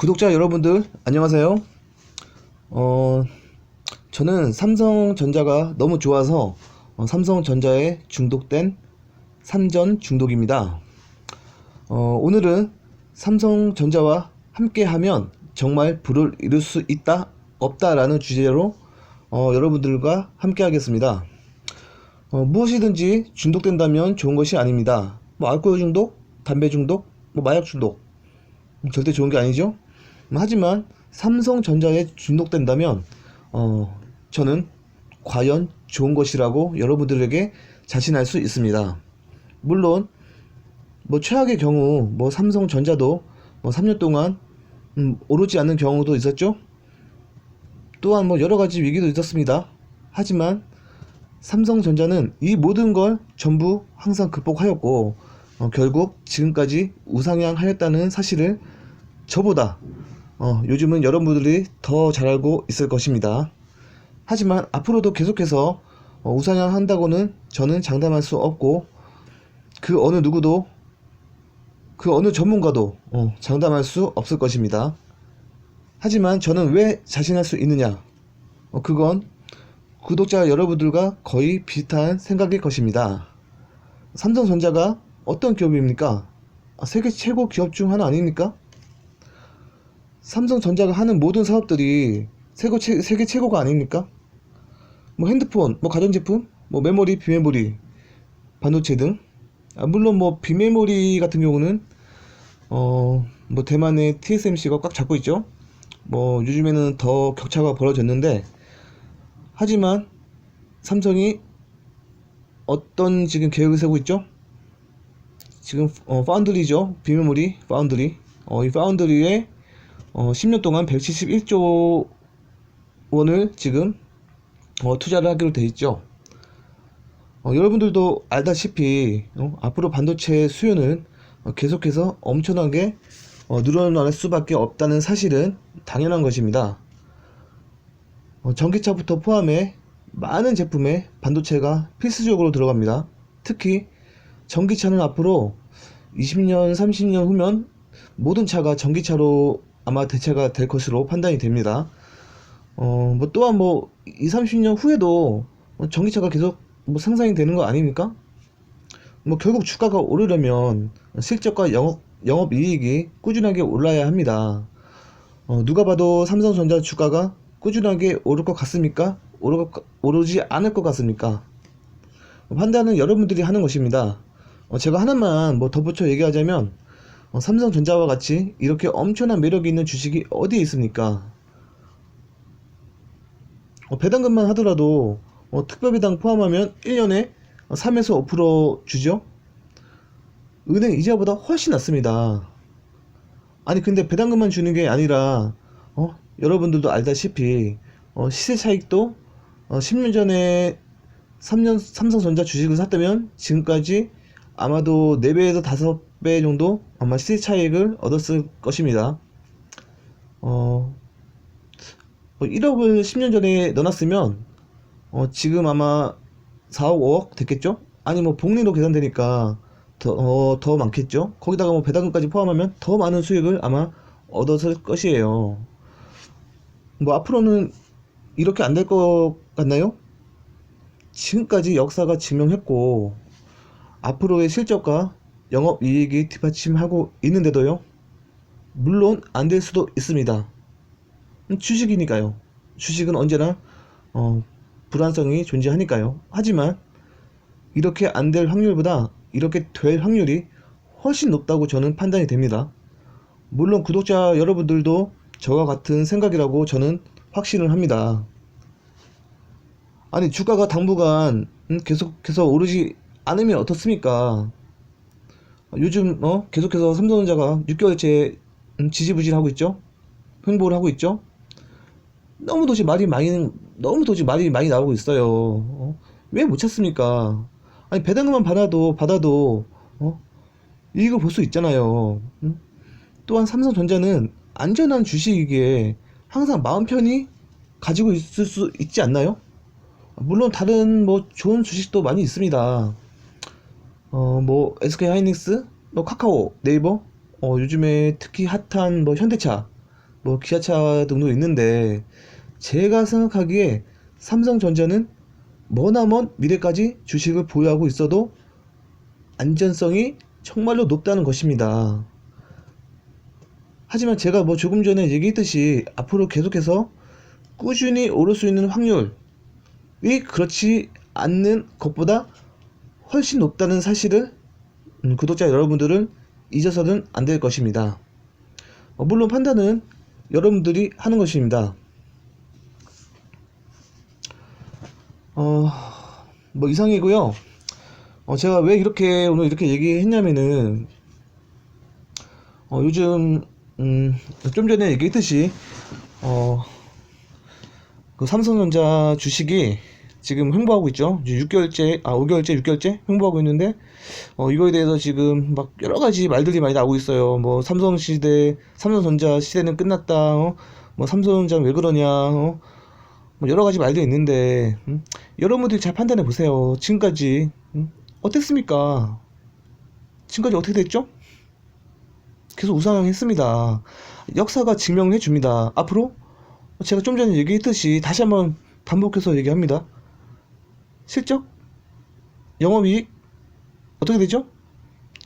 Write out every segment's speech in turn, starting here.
구독자 여러분들 안녕하세요. 어, 저는 삼성전자가 너무 좋아서 어, 삼성전자에 중독된 산전 중독입니다. 어, 오늘은 삼성전자와 함께하면 정말 불을 이룰 수 있다 없다라는 주제로 어, 여러분들과 함께하겠습니다. 어, 무엇이든지 중독된다면 좋은 것이 아닙니다. 뭐 알코올 중독, 담배 중독, 뭐 마약 중독 절대 좋은 게 아니죠. 하지만 삼성전자에 중독된다면 어, 저는 과연 좋은 것이라고 여러분들에게 자신할 수 있습니다. 물론 뭐 최악의 경우 뭐 삼성전자도 뭐 3년 동안 음, 오르지 않는 경우도 있었죠. 또한 뭐 여러 가지 위기도 있었습니다. 하지만 삼성전자는 이 모든 걸 전부 항상 극복하였고 어, 결국 지금까지 우상향하였다는 사실을 저보다 어, 요즘은 여러분들이 더 잘 알고 있을 것입니다. 하지만 앞으로도 계속해서 어, 우상향 한다고는 저는 장담할 수 없고 그 어느 누구도 그 어느 전문가도 어, 장담할 수 없을 것입니다. 하지만 저는 왜 자신할 수 있느냐? 어, 그건 구독자 여러분들과 거의 비슷한 생각일 것입니다. 삼성전자가 어떤 기업입니까? 아, 세계 최고 기업 중 하나 아닙니까? 삼성전자가 하는 모든 사업들이 세계, 최, 세계 최고가 아닙니까? 뭐 핸드폰, 뭐 가전제품, 뭐 메모리, 비메모리, 반도체 등. 아, 물론 뭐 비메모리 같은 경우는 어, 뭐 대만의 TSMC가 꽉 잡고 있죠. 뭐 요즘에는 더 격차가 벌어졌는데 하지만 삼성이 어떤 지금 계획을 세우고 있죠? 지금 어, 파운드리죠. 비메모리 파운드리. 어, 이 파운드리에 어, 10년 동안 171조 원을 지금 어, 투자를 하기로 돼 있죠. 어, 여러분들도 알다시피 어, 앞으로 반도체 수요는 어, 계속해서 엄청나게 어, 늘어날 수밖에 없다는 사실은 당연한 것입니다. 어, 전기차부터 포함해 많은 제품에 반도체가 필수적으로 들어갑니다. 특히 전기차는 앞으로 20년, 30년 후면 모든 차가 전기차로 아마 대체가 될 것으로 판단이 됩니다. 어, 뭐 또한 뭐 20, 30년 후에도 뭐 전기차가 계속 뭐 상상이 되는 거 아닙니까? 뭐 결국 주가가 오르려면 실적과 영업, 영업 이익이 꾸준하게 올라야 합니다. 어, 누가 봐도 삼성전자 주가가 꾸준하게 오를 것 같습니까? 오르, 오르지 않을 것 같습니까? 판단은 여러분들이 하는 것입니다. 어, 제가 하나만 뭐 덧붙여 얘기하자면 어, 삼성전자와 같이 이렇게 엄청난 매력이 있는 주식이 어디에 있습니까? 어, 배당금만 하더라도 어, 특별배당 포함하면 1년에 3에서 5% 주죠? 은행 이자보다 훨씬 낮습니다. 아니 근데 배당금만 주는 게 아니라 어, 여러분들도 알다시피 어, 시세 차익도 어, 10년 전에 3년 삼성전자 주식을 샀다면 지금까지 아마도 4배에서 5 배 정도 아마 시세 차익을 얻었을 것입니다. 어, 1억을 10년 전에 넣어놨으면 어, 지금 아마 4억 5억 됐겠죠? 아니 뭐 복리로 계산되니까 더, 어, 더 많겠죠? 거기다가 뭐 배당금까지 포함하면 더 많은 수익을 아마 얻었을 것이에요. 뭐 앞으로는 이렇게 안 될 것 같나요? 지금까지 역사가 증명했고 앞으로의 실적과 영업 이익이 뒷받침하고 있는데도요. 물론 안 될 수도 있습니다. 주식이니까요. 주식은 언제나 어, 불안성이 존재하니까요. 하지만 이렇게 안 될 확률보다 이렇게 될 확률이 훨씬 높다고 저는 판단이 됩니다. 물론 구독자 여러분들도 저와 같은 생각이라고 저는 확신을 합니다. 아니 주가가 당분간 음, 계속해서 오르지 않으면 어떻습니까? 요즘 어 계속해서 삼성전자가 6개월째 음, 지지부진하고 있죠. 횡보를 하고 있죠. 너무 도저히 말이 많이 너무 도저히 말이 많이 나오고 있어요. 어? 왜못 찾습니까? 아니 배당금만 받아도 받아도 어? 이익을 볼수 있잖아요. 응? 또한 삼성전자는 안전한 주식이기에 항상 마음 편히 가지고 있을 수 있지 않나요? 물론 다른 뭐 좋은 주식도 많이 있습니다. 어 뭐 SK 하이닉스, 뭐 카카오, 네이버, 어 요즘에 특히 핫한 뭐 현대차 뭐 기아차 등도 있는데 제가 생각하기에 삼성전자는 머나먼 미래까지 주식을 보유하고 있어도 안전성이 정말로 높다는 것입니다. 하지만 제가 뭐 조금 전에 얘기했듯이 앞으로 계속해서 꾸준히 오를 수 있는 확률이 그렇지 않는 것보다 훨씬 높다는 사실을 음, 구독자 여러분들은 잊어서는 안 될 것입니다. 어, 물론 판단은 여러분들이 하는 것입니다. 어, 뭐 이상이고요. 어, 제가 왜 이렇게 오늘 이렇게 얘기했냐면은 어, 요즘 음, 좀 전에 얘기했듯이 어, 그 삼성전자 주식이 지금 횡보하고 있죠. 이제 6개월째, 아 5개월째, 6개월째 횡보하고 있는데 어, 이거에 대해서 지금 막 여러 가지 말들이 많이 나오고 있어요. 뭐 삼성 시대, 삼성전자 시대는 끝났다. 어? 뭐 삼성전자 왜 그러냐. 어? 뭐 여러 가지 말도 있는데 음? 여러분들이 잘 판단해 보세요. 지금까지 음? 어땠습니까? 지금까지 어떻게 됐죠? 계속 우상향했습니다. 역사가 증명해 줍니다. 앞으로 제가 좀 전에 얘기했듯이 다시 한번 반복해서 얘기합니다. 실적, 영업이익 어떻게 되죠?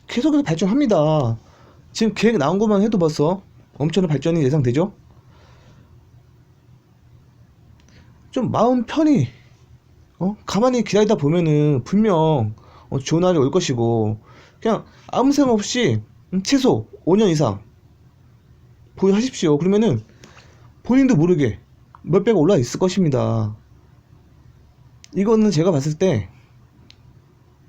계속해서 발전합니다. 지금 계획 나온 것만 해도 벌써 엄청난 발전이 예상되죠? 좀 마음 편히 어? 가만히 기다리다 보면은 분명 어, 좋은 날이 올 것이고 그냥 아무 생각 없이 음, 최소 5년 이상 보유하십시오. 그러면은 본인도 모르게 몇 배가 올라 있을 것입니다. 이거는 제가 봤을 때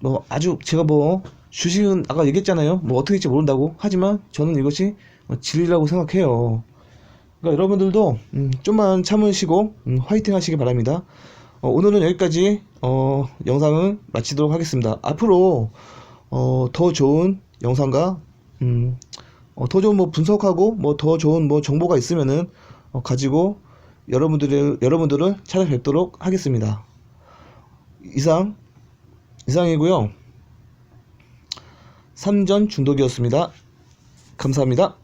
뭐 아주 제가 뭐 주식은 아까 얘기했잖아요. 뭐 어떻게 될지 모른다고 하지만 저는 이것이 어, 진리라고 생각해요. 그러니까 여러분들도 음, 좀만 참으시고 음, 화이팅 하시기 바랍니다. 어, 오늘은 여기까지 어, 영상을 마치도록 하겠습니다. 앞으로 어, 더 좋은 영상과 음, 어, 더 좋은 뭐 분석하고 뭐 더 좋은 뭐 정보가 있으면은 어, 가지고 여러분들을 여러분들을 찾아뵙도록 하겠습니다. 이상 이상이고요. 삼전 중독이었습니다. 감사합니다.